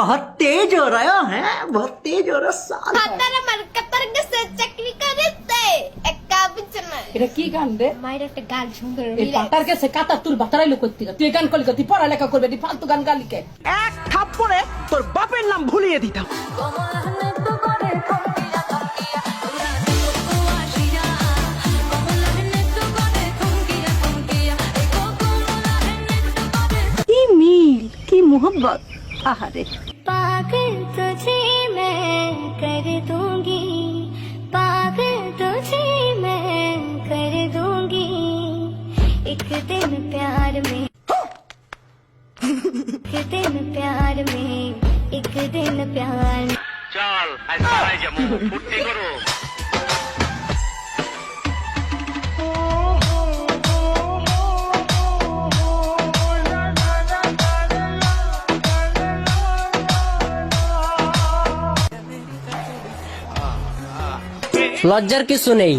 बहुत तेज हो रहा है बहुत तेज हो रहा साथ হাতারা মার্কাতার কাছে চাকরি করতে একা বিছানা এটা কি গান রে মায়ের একটা গান সুন্দর এই পাতার কাছে কাতা তুল বাতারাইলো করতে তুই এই গান করলি তুই পড়ালেখা করবে তুই ফালতু গান গালিকে এক থাপ্পড়ে তোর বাপের নাম ভুলিয়ে দিতাম কি মিল কি মোহব্বত আহারে पागल तुझे मैं कर दूँगी, पागल तुझे मैं कर दूँगी। एक दिन प्यार में, एक दिन प्यार में, एक दिन प्यार में। লজ্জার কিছু নেই।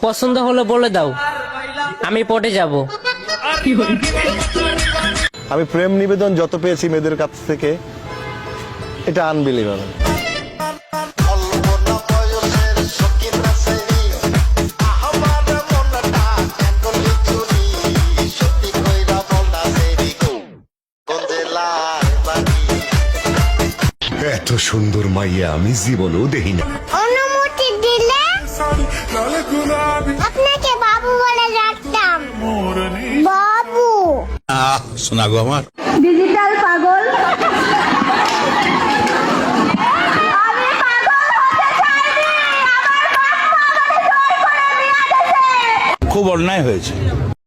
পছন্দ হলে বলে দাও। আমি পটে যাব। আমি প্রেম নিবেদন যত পেয়েছি মেয়েদের কাছ থেকে এটা আনবিলিভেবল এত সুন্দর মাইয়া আমি জীবনেও দেখি না দিলে? আপনাকে বাবু বলে ডাকতাম। বাবু। শোনা গো আমার। ডিজিটাল পাগল। খুব অন্যায় হয়েছে।